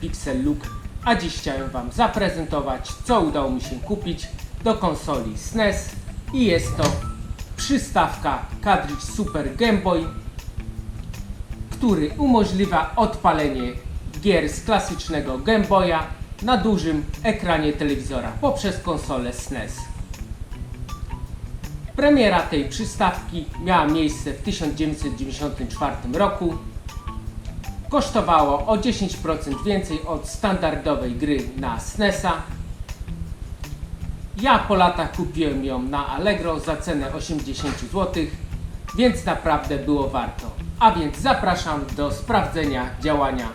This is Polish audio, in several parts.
Pixel Look, a dziś chciałem Wam zaprezentować, co udało mi się kupić do konsoli SNES i jest to przystawka Cartridge Super Game Boy, który umożliwia odpalenie gier z klasycznego Game Boya na dużym ekranie telewizora poprzez konsolę SNES. Premiera tej przystawki miała miejsce w 1994 roku kosztowało o 10% więcej od standardowej gry na SNESa. Ja po latach kupiłem ją na Allegro za cenę 80 zł, więc naprawdę było warto. A więc zapraszam do sprawdzenia działania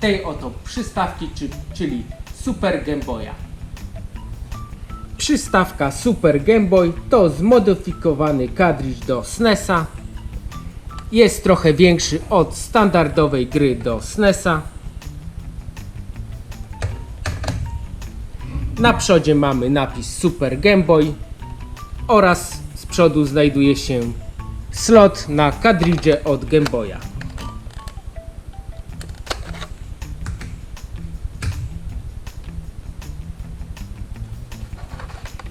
tej oto przystawki, czy, czyli Super Game Boya. Przystawka Super Game Boy to zmodyfikowany kartridż do SNESa jest trochę większy od standardowej gry do SNESa. Na przodzie mamy napis Super Game Boy oraz z przodu znajduje się slot na kadridże od Game Boya.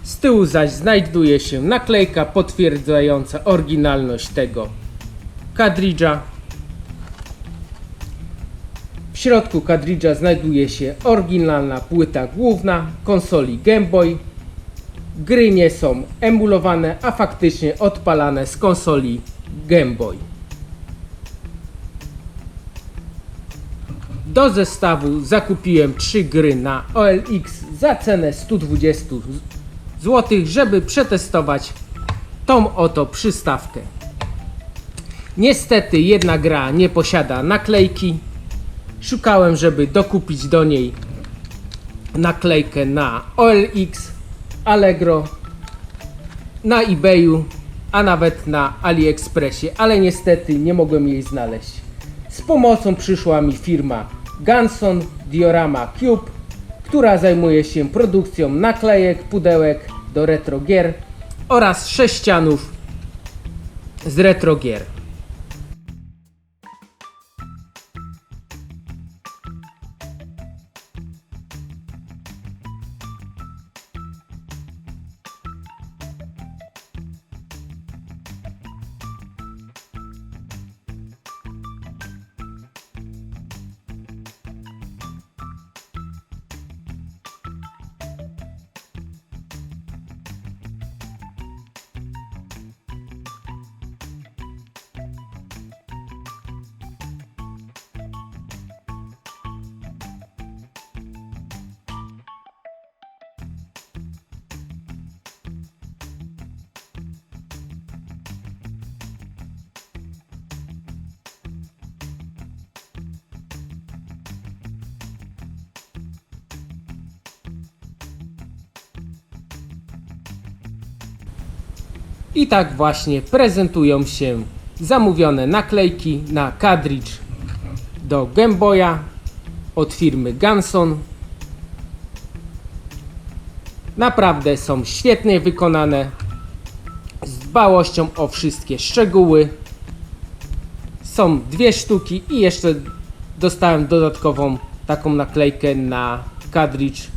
Z tyłu zaś znajduje się naklejka potwierdzająca oryginalność tego kadridża. W środku kadridża znajduje się oryginalna płyta główna konsoli Game Boy. Gry nie są emulowane, a faktycznie odpalane z konsoli Game Boy. Do zestawu zakupiłem 3 gry na OLX za cenę 120 zł, żeby przetestować tą oto przystawkę. Niestety jedna gra nie posiada naklejki. Szukałem, żeby dokupić do niej naklejkę na OLX, Allegro, na eBayu, a nawet na AliExpressie, ale niestety nie mogłem jej znaleźć. Z pomocą przyszła mi firma Ganson Diorama Cube, która zajmuje się produkcją naklejek, pudełek do retro gier oraz sześcianów z retro gier. I tak właśnie prezentują się zamówione naklejki na kadridż do Game Boya od firmy Ganson. Naprawdę są świetnie wykonane z dbałością o wszystkie szczegóły. Są dwie sztuki i jeszcze dostałem dodatkową taką naklejkę na kadridż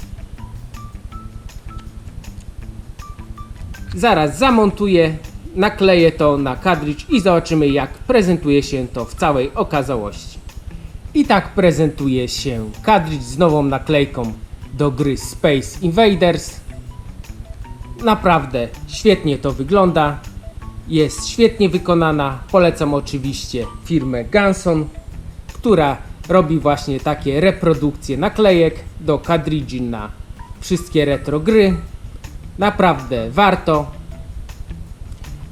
Zaraz zamontuję, nakleję to na kadridż i zobaczymy jak prezentuje się to w całej okazałości. I tak prezentuje się kadridż z nową naklejką do gry Space Invaders. Naprawdę świetnie to wygląda. Jest świetnie wykonana. Polecam oczywiście firmę Ganson, która robi właśnie takie reprodukcje naklejek do kadridży na wszystkie retro gry. Naprawdę warto.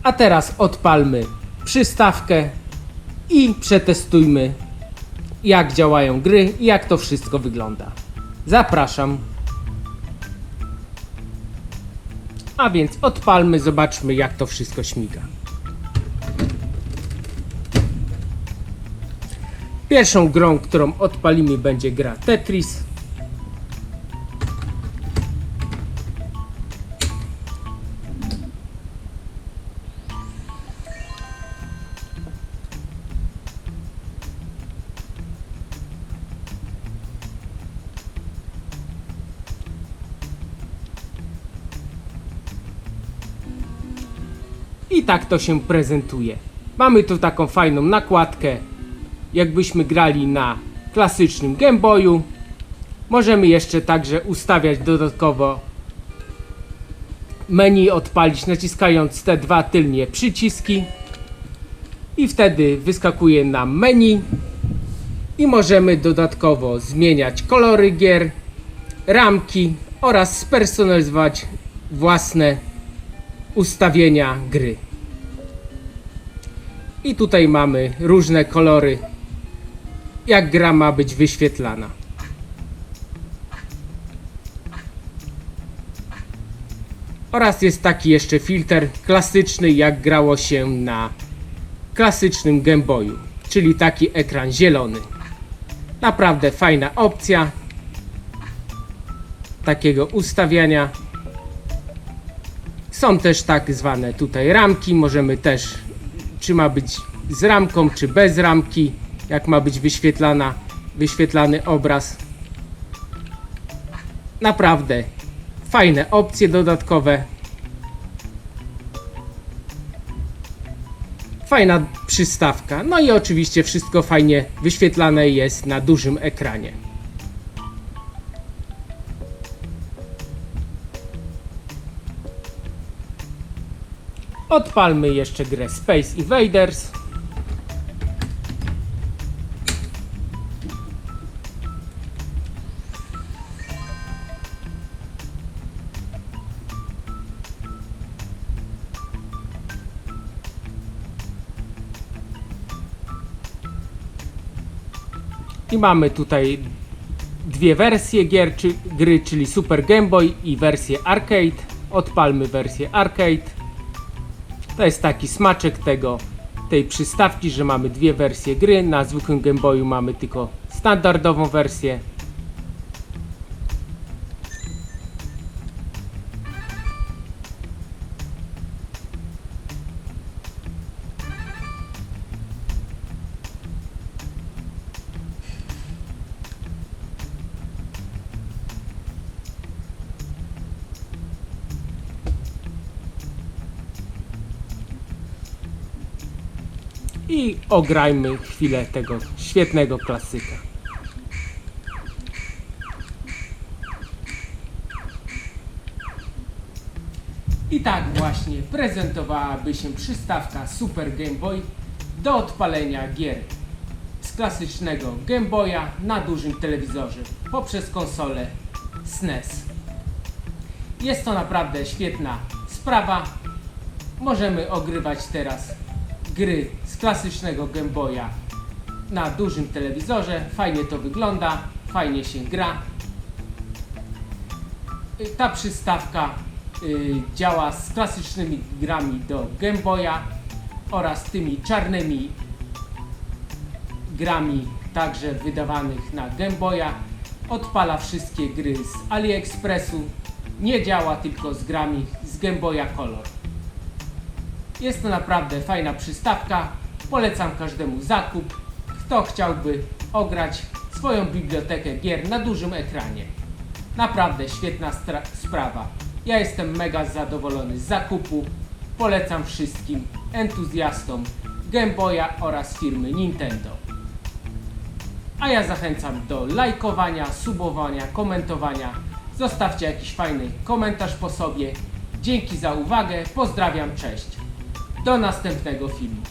A teraz odpalmy przystawkę i przetestujmy jak działają gry i jak to wszystko wygląda. Zapraszam. A więc odpalmy, zobaczmy jak to wszystko śmiga. Pierwszą grą, którą odpalimy będzie gra Tetris. I tak to się prezentuje. Mamy tu taką fajną nakładkę, jakbyśmy grali na klasycznym Game Boyu. Możemy jeszcze także ustawiać dodatkowo menu odpalić naciskając te dwa tylnie przyciski i wtedy wyskakuje nam menu i możemy dodatkowo zmieniać kolory gier, ramki oraz spersonalizować własne ustawienia gry. I tutaj mamy różne kolory, jak gra ma być wyświetlana. Oraz jest taki jeszcze filtr klasyczny, jak grało się na klasycznym Game Boyu, czyli taki ekran zielony. Naprawdę fajna opcja takiego ustawiania. Są też tak zwane tutaj ramki, możemy też czy ma być z ramką, czy bez ramki, jak ma być wyświetlana, wyświetlany obraz. Naprawdę fajne opcje dodatkowe. Fajna przystawka. No i oczywiście wszystko fajnie wyświetlane jest na dużym ekranie. Odpalmy jeszcze grę Space Invaders. I mamy tutaj dwie wersje gier, czy, gry, czyli Super Game Boy i wersję arcade. Odpalmy wersję arcade. To jest taki smaczek tego, tej przystawki, że mamy dwie wersje gry. Na zwykłym Game Boyu mamy tylko standardową wersję. I ograjmy chwilę tego świetnego klasyka. I tak właśnie prezentowałaby się przystawka Super Game Boy do odpalenia gier z klasycznego Game Boya na dużym telewizorze poprzez konsolę SNES. Jest to naprawdę świetna sprawa. Możemy ogrywać teraz gry z klasycznego Game Boya na dużym telewizorze. Fajnie to wygląda, fajnie się gra. Y, Ta przystawka y, działa z klasycznymi grami do Game Boya oraz tymi czarnymi grami także wydawanych na Game Boya. Odpala wszystkie gry z AliExpressu. Nie działa tylko z grami z Game Boya Color. Jest to naprawdę fajna przystawka. Polecam każdemu zakup. Kto chciałby ograć swoją bibliotekę gier na dużym ekranie. Naprawdę świetna sprawa. Ja jestem mega zadowolony z zakupu. Polecam wszystkim entuzjastom Game Boya oraz firmy Nintendo. A ja zachęcam do lajkowania, subowania, komentowania. Zostawcie jakiś fajny komentarz po sobie. Dzięki za uwagę. Pozdrawiam, cześć. Do następnego filmu.